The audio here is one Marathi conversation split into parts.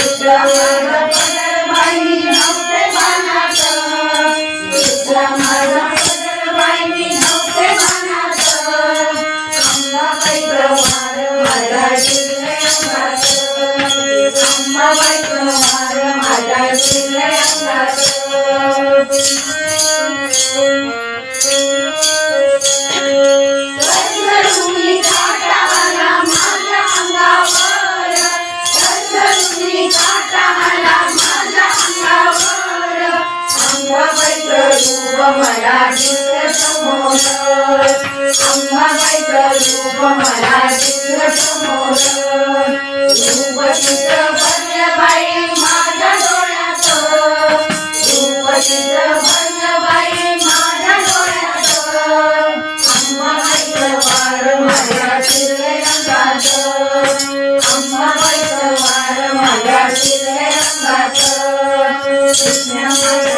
Thank you. समोर अंबाबाईचं रूप मला चित्र समोर रूप चित्र भरलं बाई माझ्या डोळ्यात रूप चित्र भरलं बाई माझ्या डोळ्यात अंबाबाईचं वार माझ्या शिरले रंगात अंबाबाईचं वार माझ्या शिरले रंगात कृष्ण माझ्या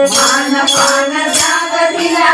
मान पान जाग दिला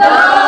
আল্লাহ